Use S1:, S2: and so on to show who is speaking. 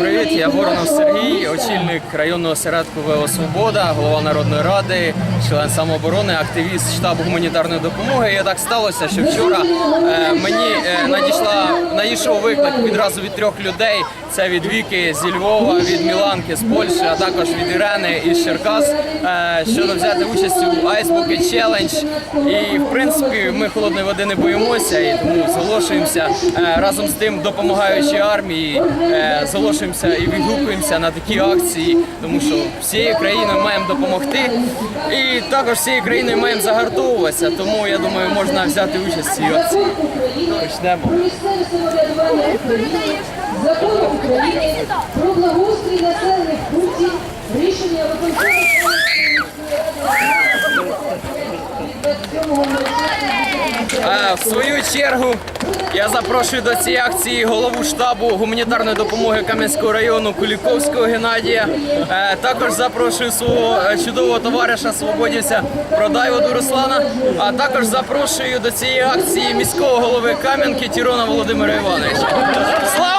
S1: Привіт, я Воронов Сергій, очільник районного осередку ВО Свобода, голова Народної ради, член самооборони, активіст штабу гуманітарної допомоги. І так сталося, що вчора е, мені е, надійшла надійшов виклик відразу від трьох людей. Це від Віки зі Львова, від Міланки з Польщі, а також від Ірени із Черкас е, щодо взяти участь у Bucket Challenge. І в принципі ми холодної води не боїмося і тому зголошуємося е, разом з тим, допомагаючи армії, е, зголошуємося і відгукуємося на такі акції, тому що всією країною маємо допомогти. І також всією країною маємо загартовуватися. Тому я думаю, можна взяти участь в цій акції. Почнемо.
S2: України, закону України про благоустрій населених
S1: Е, В свою чергу я запрошую до цієї акції голову штабу гуманітарної допомоги Кам'янського району Куліковського Геннадія. Е, Також запрошую свого е, чудового товариша свободівця Продайводу Руслана. А також запрошую до цієї акції міського голови Кам'янки Тірона Володимира Івановича.
S3: Слава!